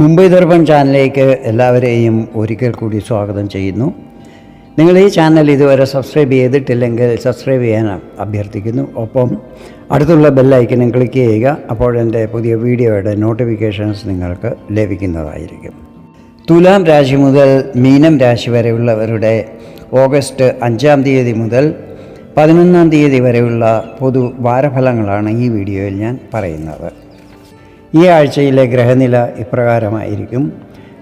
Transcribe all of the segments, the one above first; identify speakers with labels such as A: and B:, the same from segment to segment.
A: മുംബൈ ദർപ്പൺ ചാനലിലേക്ക് എല്ലാവരെയും ഒരിക്കൽ കൂടി സ്വാഗതം ചെയ്യുന്നു. നിങ്ങൾ ഈ ചാനൽ ഇതുവരെ സബ്സ്ക്രൈബ് ചെയ്തിട്ടില്ലെങ്കിൽ സബ്സ്ക്രൈബ് ചെയ്യാൻ അഭ്യർത്ഥിക്കുന്നു. ഒപ്പം അടുത്തുള്ള ബെല്ലൈക്കനും ക്ലിക്ക് ചെയ്യുക അപ്പോൾ എന്റെ പുതിയ വീഡിയോയുടെ നോട്ടിഫിക്കേഷൻസ് നിങ്ങൾക്ക് ലഭിക്കുന്നതായിരിക്കും. തുലാം രാശി മുതൽ മീനം രാശി വരെയുള്ളവരുടെ ഓഗസ്റ്റ് അഞ്ചാം തീയതി മുതൽ പതിനൊന്നാം തീയതി വരെയുള്ള പൊതു വാരഫലങ്ങളാണ് ഈ വീഡിയോയിൽ ഞാൻ പറയുന്നത്. ഈ ആഴ്ചയിലെ ഗ്രഹനില ഇപ്രകാരമായിരിക്കും.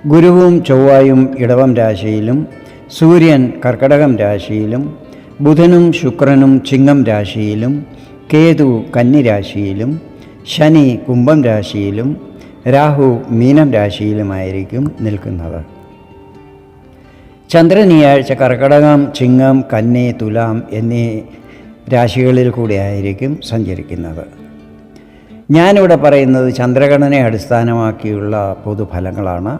A: ഗുരുവും ചൊവ്വായും ഇടവം രാശിയിലും സൂര്യൻ കർക്കടകം രാശിയിലും ബുധനും ശുക്രനും ചിങ്ങം രാശിയിലും കേതു കന്നി രാശിയിലും ശനി കുംഭം രാശിയിലും രാഹു മീനം രാശിയിലുമായിരിക്കും നിൽക്കുന്നത്. ചന്ദ്രൻ ഈ ആഴ്ച കർക്കടകം ചിങ്ങം കന്നി തുലാം എന്നീ രാശികളിൽ കൂടിയായിരിക്കും സഞ്ചരിക്കുന്നത്. ഞാനിവിടെ പറയുന്നത് ചന്ദ്രഗണനെ അടിസ്ഥാനമാക്കിയുള്ള പൊതുഫലങ്ങളാണ്.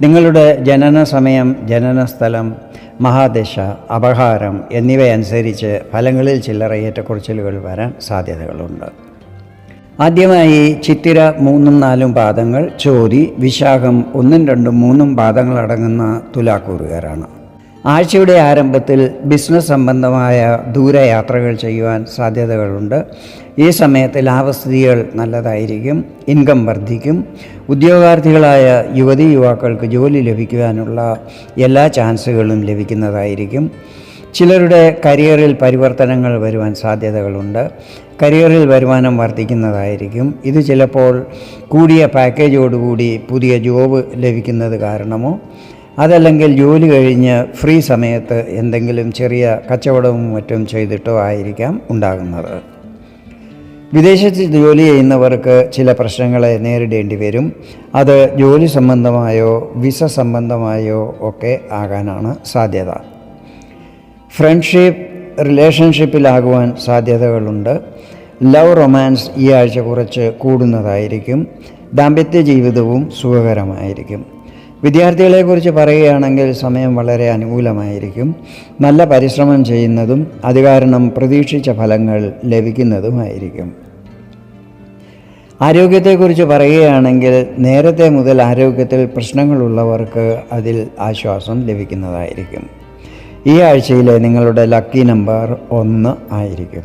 A: നിങ്ങളുടെ ജനന സമയം ജനന സ്ഥലം മഹാദശ അപഹാരം എന്നിവയനുസരിച്ച് ഫലങ്ങളിൽ ചില്ലറ ഏറ്റക്കുറച്ചിലുകൾ വരാൻ സാധ്യതകളുണ്ട്. ആദ്യമായി ചിത്തിര മൂന്നും നാലും പാദങ്ങൾ ചോതി വിശാഖം ഒന്നും രണ്ടും മൂന്നും പാദങ്ങളടങ്ങുന്ന തുലാക്കൂറുകാരാണ്. ആഴ്ചയുടെ ആരംഭത്തിൽ ബിസിനസ് സംബന്ധമായ ദൂരയാത്രകൾ ചെയ്യുവാൻ സാധ്യതകളുണ്ട്. ഈ സമയത്ത് ലാഭസ്ഥിതികൾ നല്ലതായിരിക്കും ഇൻകം വർദ്ധിക്കും. ഉദ്യോഗാർത്ഥികളായ യുവതി യുവാക്കൾക്ക് ജോലി ലഭിക്കുവാനുള്ള എല്ലാ ചാൻസുകളും ലഭിക്കുന്നതായിരിക്കും. ചിലരുടെ കരിയറിൽ പരിവർത്തനങ്ങൾ വരുവാൻ സാധ്യതകളുണ്ട്. കരിയറിൽ വരുമാനം വർദ്ധിക്കുന്നതായിരിക്കും. ഇത് ചിലപ്പോൾ കൂടിയ പാക്കേജോടുകൂടി പുതിയ ജോബ് ലഭിക്കുന്നത് കാരണമോ അതല്ലെങ്കിൽ ജോലി കഴിഞ്ഞ് ഫ്രീ സമയത്ത് എന്തെങ്കിലും ചെറിയ കച്ചവടവും മറ്റും ചെയ്തിട്ടോ ആയിരിക്കാം ഉണ്ടാകുന്നത്. വിദേശത്ത് ജോലി ചെയ്യുന്നവർക്ക് ചില പ്രശ്നങ്ങളെ നേരിടേണ്ടി വരും. അത് ജോലി സംബന്ധമായോ വിസ സംബന്ധമായോ ഒക്കെ ആകാനാണ് സാധ്യത. ഫ്രണ്ട്ഷിപ്പ് റിലേഷൻഷിപ്പിലാകുവാൻ സാധ്യതകളുണ്ട്. ലവ് റൊമാൻസ് ഈ ആഴ്ച കുറച്ച് കൂടുന്നതായിരിക്കും. ദാമ്പത്യ ജീവിതവും സുഖകരമായിരിക്കും. വിദ്യാർത്ഥികളെക്കുറിച്ച് പറയുകയാണെങ്കിൽ സമയം വളരെ അനുകൂലമായിരിക്കും. നല്ല പരിശ്രമം ചെയ്യുന്നതും അത് കാരണം പ്രതീക്ഷിച്ച ഫലങ്ങൾ ലഭിക്കുന്നതുമായിരിക്കും. ആരോഗ്യത്തെക്കുറിച്ച് പറയുകയാണെങ്കിൽ നേരത്തെ മുതൽ ആരോഗ്യത്തിൽ പ്രശ്നങ്ങളുള്ളവർക്ക് അതിൽ ആശ്വാസം ലഭിക്കുന്നതായിരിക്കും. ഈ ആഴ്ചയിലെ നിങ്ങളുടെ ലക്കി നമ്പർ ഒന്ന് ആയിരിക്കും.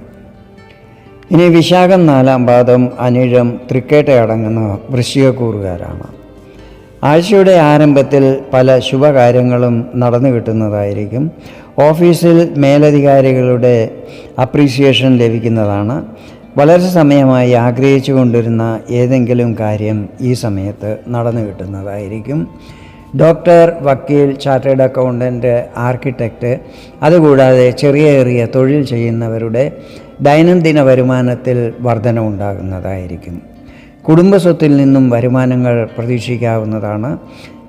A: ഇനി വിശാഖം നാലാം പാദം അനിഴം തൃക്കേട്ട അടങ്ങുന്ന വൃശ്ചികക്കൂറുകാരാണ്. ആഴ്ചയുടെ ആരംഭത്തിൽ പല ശുഭകാര്യങ്ങളും നടന്നു കിട്ടുന്നതായിരിക്കും. ഓഫീസിൽ മേലധികാരികളുടെ അപ്രീസിയേഷൻ ലഭിക്കുന്നതാണ്. വളരെ സമയമായി ആഗ്രഹിച്ചു കൊണ്ടിരുന്ന ഏതെങ്കിലും കാര്യം ഈ സമയത്ത് നടന്നു കിട്ടുന്നതായിരിക്കും. ഡോക്ടർ വക്കീൽ ചാർട്ടേഡ് അക്കൗണ്ടന്റ് ആർക്കിടെക്റ്റ് അതുകൂടാതെ ചെറിയ ചെറിയ തൊഴിൽ ചെയ്യുന്നവരുടെ ദൈനംദിന വരുമാനത്തിൽ വർധനവുണ്ടാകുന്നതായിരിക്കും. കുടുംബസ്വത്തിൽ നിന്നും വരുമാനങ്ങൾ പ്രതീക്ഷിക്കാവുന്നതാണ്.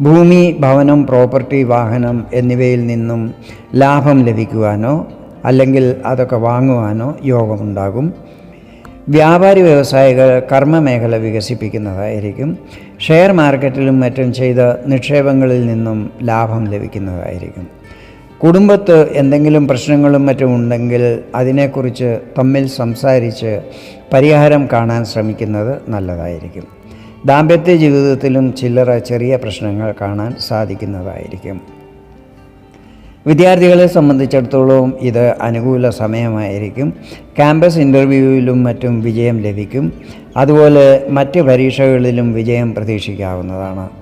A: ഭൂമി ഭവനം പ്രോപ്പർട്ടി വാഹനം എന്നിവയിൽ നിന്നും ലാഭം ലഭിക്കുവാനോ അല്ലെങ്കിൽ അതൊക്കെ വാങ്ങുവാനോ യോഗമുണ്ടാകും. വ്യാപാരി വ്യവസായികൾ കർമ്മമേഖല വികസിപ്പിക്കുന്നതായിരിക്കും. ഷെയർ മാർക്കറ്റിലും മറ്റും ചെയ്ത നിക്ഷേപങ്ങളിൽ നിന്നും ലാഭം ലഭിക്കുന്നതായിരിക്കും. കുടുംബത്ത് എന്തെങ്കിലും പ്രശ്നങ്ങളും മറ്റും ഉണ്ടെങ്കിൽ അതിനെക്കുറിച്ച് തമ്മിൽ സംസാരിച്ച് പരിഹാരം കാണാൻ ശ്രമിക്കുന്നത് നല്ലതായിരിക്കും. ദാമ്പത്യ ജീവിതത്തിലും ചില്ലറ ചെറിയ പ്രശ്നങ്ങൾ കാണാൻ സാധിക്കുന്നതായിരിക്കും. വിദ്യാർത്ഥികളെ സംബന്ധിച്ചിടത്തോളം ഇത് അനുകൂല സമയമായിരിക്കും. ക്യാമ്പസ് ഇന്റർവ്യൂവിലും മറ്റും വിജയം ലഭിക്കും. അതുപോലെ മറ്റ് പരീക്ഷകളിലും വിജയം പ്രതീക്ഷിക്കാവുന്നതാണ്.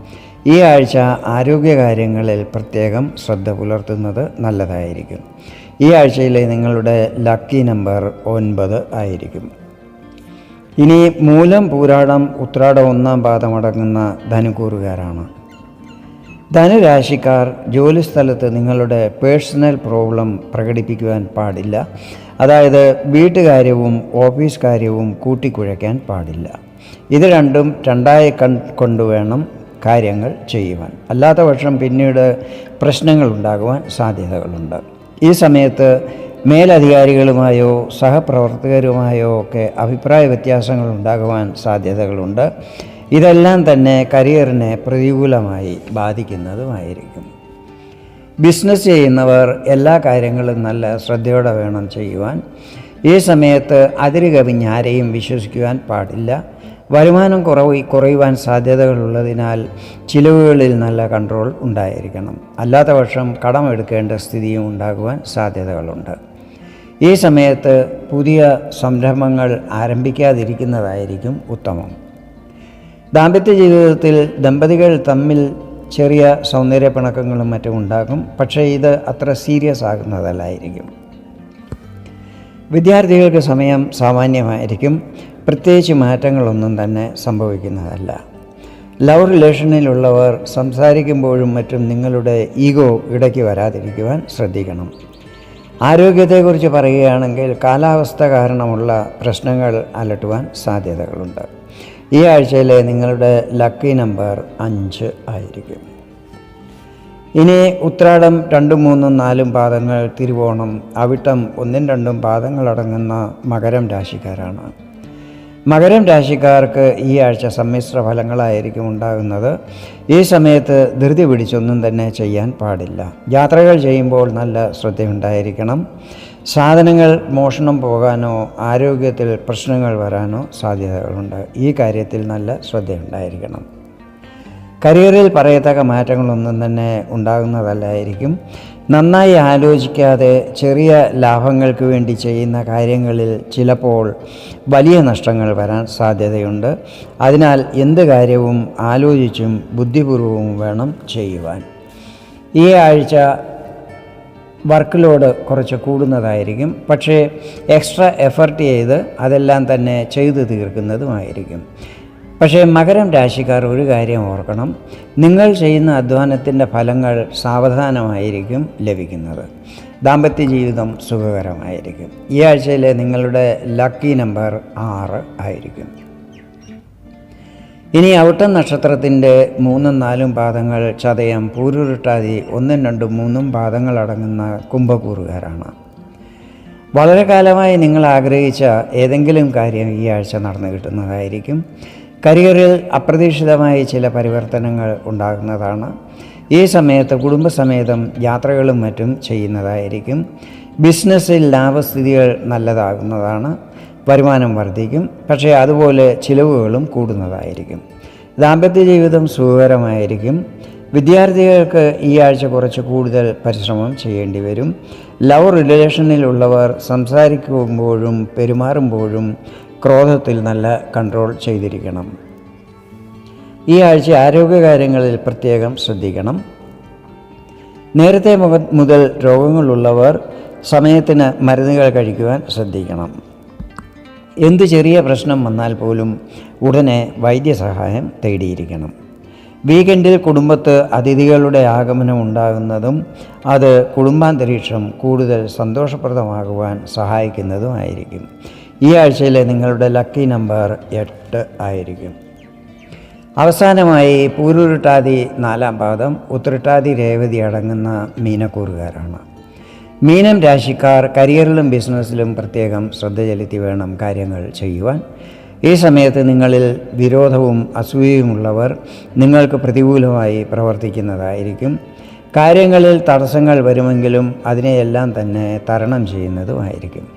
A: ഈ ആഴ്ച ആരോഗ്യകാര്യങ്ങളിൽ പ്രത്യേകം ശ്രദ്ധ പുലർത്തുന്നത് നല്ലതായിരിക്കും. ഈ ആഴ്ചയിലെ നിങ്ങളുടെ ലക്കി നമ്പർ ഒൻപത് ആയിരിക്കും. ഇനി മൂലം പൂരാടം ഉത്രാടം ഒന്നാം പാദമടങ്ങുന്ന ധനുക്കൂറുകാരാണ്. ധനുരാശിക്കാർ ജോലിസ്ഥലത്ത് നിങ്ങളുടെ പേഴ്സണൽ പ്രോബ്ലം പ്രകടിപ്പിക്കുവാൻ പാടില്ല. അതായത് വീട്ടുകാര്യവും ഓഫീസ് കാര്യവും കൂട്ടിക്കുഴയ്ക്കാൻ പാടില്ല. ഇത് രണ്ടും രണ്ടായി കൺ കൊണ്ടുവേണം കാര്യങ്ങൾ ചെയ്യുവാൻ. അല്ലാത്ത പക്ഷം പിന്നീട് പ്രശ്നങ്ങൾ ഉണ്ടാകുവാൻ സാധ്യതകളുണ്ട്. ഈ സമയത്ത് മേലധികാരികളുമായോ സഹപ്രവർത്തകരുമായോ ഒക്കെ അഭിപ്രായ വ്യത്യാസങ്ങൾ ഉണ്ടാകുവാൻ സാധ്യതകളുണ്ട്. ഇതെല്ലാം തന്നെ കരിയറിനെ പ്രതികൂലമായി ബാധിക്കുന്നതുമായിരിക്കും. ബിസിനസ് ചെയ്യുന്നവർ എല്ലാ കാര്യങ്ങളും നല്ല ശ്രദ്ധയോടെ വേണം ചെയ്യുവാൻ. ഈ സമയത്ത് അതിര് കവിഞ്ഞ് ആരെയും വിശ്വസിക്കുവാൻ പാടില്ല. വരുമാനം കുറവ് കുറയുവാൻ സാധ്യതകളുള്ളതിനാൽ ചിലവുകളിൽ നല്ല കൺട്രോൾ ഉണ്ടായിരിക്കണം. അല്ലാത്ത പക്ഷം കടമെടുക്കേണ്ട സ്ഥിതിയും ഉണ്ടാകുവാൻ സാധ്യതകളുണ്ട്. ഈ സമയത്ത് പുതിയ സംരംഭങ്ങൾ ആരംഭിക്കാതിരിക്കുന്നതായിരിക്കും ഉത്തമം. ദാമ്പത്യ ജീവിതത്തിൽ ദമ്പതികൾ തമ്മിൽ ചെറിയ സൗന്ദര്യപ്പിണക്കങ്ങളും മറ്റും ഉണ്ടാകും. പക്ഷേ ഇത് അത്ര സീരിയസ് ആകുന്നതല്ലായിരിക്കും. വിദ്യാർത്ഥികൾക്ക് സമയം സാമാന്യമായിരിക്കും. പ്രത്യേകിച്ച് മാറ്റങ്ങളൊന്നും തന്നെ സംഭവിക്കുന്നതല്ല. ലവ് റിലേഷനിലുള്ളവർ സംസാരിക്കുമ്പോഴും മറ്റും നിങ്ങളുടെ ഈഗോ ഇടയ്ക്ക് വരാതിരിക്കുവാൻ ശ്രദ്ധിക്കണം. ആരോഗ്യത്തെക്കുറിച്ച് പറയുകയാണെങ്കിൽ കാലാവസ്ഥ കാരണമുള്ള പ്രശ്നങ്ങൾ അലട്ടുവാൻ സാധ്യതകളുണ്ട്. ഈ ആഴ്ചയിലെ നിങ്ങളുടെ ലക്കി നമ്പർ അഞ്ച് ആയിരിക്കും. ഇനി ഉത്രാടം രണ്ടും മൂന്നും നാലും പാദങ്ങൾ തിരുവോണം അവിട്ടം ഒന്നും രണ്ടും പാദങ്ങളടങ്ങുന്ന മകരം രാശിക്കാരാണ്. മകരം രാശിക്കാർക്ക് ഈ ആഴ്ച സമ്മിശ്ര ഫലങ്ങളായിരിക്കും ഉണ്ടാകുന്നത്. ഈ സമയത്ത് ധൃതി പിടിച്ചൊന്നും തന്നെ ചെയ്യാൻ പാടില്ല. യാത്രകൾ ചെയ്യുമ്പോൾ നല്ല ശ്രദ്ധയുണ്ടായിരിക്കണം. സാധനങ്ങൾ മോഷണം പോകാനോ ആരോഗ്യത്തിൽ പ്രശ്നങ്ങൾ വരാനോ സാധ്യതകളുണ്ട്. ഈ കാര്യത്തിൽ നല്ല ശ്രദ്ധയുണ്ടായിരിക്കണം. കരിയറിൽ പറയത്തക്ക മാറ്റങ്ങളൊന്നും തന്നെ ഉണ്ടാകുന്നതല്ലായിരിക്കും. നന്നായി ആലോചിക്കാതെ ചെറിയ ലാഭങ്ങൾക്ക് വേണ്ടി ചെയ്യുന്ന കാര്യങ്ങളിൽ ചിലപ്പോൾ വലിയ നഷ്ടങ്ങൾ വരാൻ സാധ്യതയുണ്ട്. അതിനാൽ എന്ത് കാര്യവും ആലോചിച്ചും ബുദ്ധിപൂർവവും വേണം ചെയ്യുവാൻ. ഈ ആഴ്ച വർക്ക് ലോഡ് കുറച്ച് കൂടുന്നതായിരിക്കും. പക്ഷേ എക്സ്ട്രാ എഫർട്ട് ചെയ്ത് അതെല്ലാം തന്നെ ചെയ്തു തീർക്കുന്നതുമായിരിക്കും. പക്ഷേ മകരം രാശിക്കാർ ഒരു കാര്യം ഓർക്കണം. നിങ്ങൾ ചെയ്യുന്ന അധ്വാനത്തിന്റെ ഫലങ്ങൾ സാവധാനമായിരിക്കും ലഭിക്കുന്നത്. ദാമ്പത്യ ജീവിതം സുഖകരമായിരിക്കും. ഈ ആഴ്ചയിലെ നിങ്ങളുടെ ലക്കി നമ്പർ ആറ് ആയിരിക്കും. ഇനി ഔട്ടം നക്ഷത്രത്തിന്റെ മൂന്നും നാലും പാദങ്ങൾ ചതയം പൂരുരുട്ടാതി ഒന്നും രണ്ടും മൂന്നും പാദങ്ങളടങ്ങുന്ന കുംഭക്കൂറുകാരാണ് വളരെ കാലമായി നിങ്ങൾ ആഗ്രഹിച്ച ഏതെങ്കിലും കാര്യം ഈ ആഴ്ച നടന്നു കിട്ടുന്നതായിരിക്കും. കരിയറിൽ അപ്രതീക്ഷിതമായ ചില പരിവർത്തനങ്ങൾ ഉണ്ടാകുന്നതാണ്. ഈ സമയത്ത് കുടുംബസമേതം യാത്രകളും മറ്റും ചെയ്യുന്നതായിരിക്കും. ബിസിനസ്സിൽ ലാഭസ്ഥിതികൾ നല്ലതാകുന്നതാണ്. വരുമാനം വർദ്ധിക്കും. പക്ഷേ അതുപോലെ ചിലവുകളും കൂടുന്നതായിരിക്കും. ദാമ്പത്യ ജീവിതം സുഖകരമായിരിക്കും. വിദ്യാർത്ഥികൾക്ക് ഈ ആഴ്ച കുറച്ച് കൂടുതൽ പരിശ്രമം ചെയ്യേണ്ടി വരും. ലവ് റിലേഷനിലുള്ളവർ സംസാരിക്കുമ്പോഴും പെരുമാറുമ്പോഴും ക്രോധത്തിൽ നല്ല കൺട്രോൾ ചെയ്തിരിക്കണം. ഈ ആഴ്ച ആരോഗ്യകാര്യങ്ങളിൽ പ്രത്യേകം ശ്രദ്ധിക്കണം. നേരത്തെ മുതൽ രോഗങ്ങളുള്ളവർ സമയത്തിന് മരുന്നുകൾ കഴിക്കുവാൻ ശ്രദ്ധിക്കണം. എന്ത് ചെറിയ പ്രശ്നം വന്നാൽ പോലും ഉടനെ വൈദ്യസഹായം തേടിയിരിക്കണം. വീക്കെൻഡിൽ കുടുംബത്ത് അതിഥികളുടെ ആഗമനം ഉണ്ടാകുന്നതും അത് കുടുംബാന്തരീക്ഷം കൂടുതൽ സന്തോഷപ്രദമാകുവാൻ സഹായിക്കുന്നതുമായിരിക്കും. ഈ ആഴ്ചയിലെ നിങ്ങളുടെ ലക്കി നമ്പർ എട്ട് ആയിരിക്കും. അവസാനമായി പൂരുരുട്ടാതി നാലാം പാദം ഉത്രട്ടാതി രേവതി അടങ്ങുന്ന മീനക്കൂറുകാരാണ്. മീനം രാശിക്കാർ കരിയറിലും ബിസിനസ്സിലും പ്രത്യേകം ശ്രദ്ധ ചെലുത്തി വേണം കാര്യങ്ങൾ ചെയ്യുവാൻ. ഈ സമയത്ത് നിങ്ങളിൽ വിരോധവും അസൂയയുമുള്ളവർ നിങ്ങൾക്ക് പ്രതികൂലമായി പ്രവർത്തിക്കുന്നതായിരിക്കും. കാര്യങ്ങളിൽ തടസ്സങ്ങൾ വരുമെങ്കിലും അതിനെയെല്ലാം തന്നെ തരണം ചെയ്യുന്നതുമായിരിക്കും.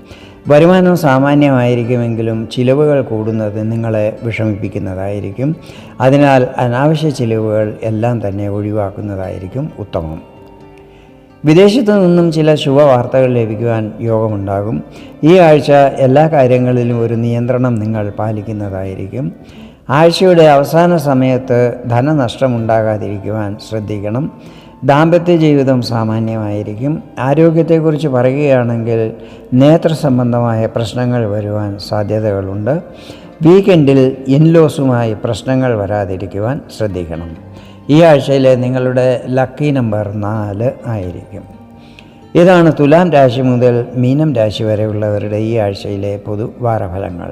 A: വരുമാനം സാമാന്യമായിരിക്കുമെങ്കിലും ചിലവുകൾ കൂടുന്നത് നിങ്ങളെ വിഷമിപ്പിക്കുന്നതായിരിക്കും. അതിനാൽ അനാവശ്യ ചിലവുകൾ എല്ലാം തന്നെ ഒഴിവാക്കുന്നതായിരിക്കും ഉത്തമം. വിദേശത്തു നിന്നും ചില ശുഭവാർത്തകൾ ലഭിക്കുവാൻ യോഗമുണ്ടാകും. ഈ ആഴ്ച എല്ലാ കാര്യങ്ങളിലും ഒരു നിയന്ത്രണം നിങ്ങൾ പാലിക്കുന്നതായിരിക്കും. ആഴ്ചയുടെ അവസാന സമയത്ത് ധനനഷ്ടമുണ്ടാകാതിരിക്കുവാൻ ശ്രദ്ധിക്കണം. ദാമ്പത്യ ജീവിതം സാമാന്യമായിരിക്കും. ആരോഗ്യത്തെക്കുറിച്ച് പറയുകയാണെങ്കിൽ നേത്ര സംബന്ധമായ പ്രശ്നങ്ങൾ വരുവാൻ സാധ്യതകളുണ്ട്. വീക്കെൻഡിൽ ഇൻലോസുമായി പ്രശ്നങ്ങൾ വരാതിരിക്കുവാൻ ശ്രദ്ധിക്കണം. ഈ ആഴ്ചയിലെ നിങ്ങളുടെ ലക്കി നമ്പർ നാല് ആയിരിക്കും. ഇതാണ് തുലാം രാശി മുതൽ മീനം രാശി വരെയുള്ളവരുടെ ഈ ആഴ്ചയിലെ പൊതു വാരഫലങ്ങൾ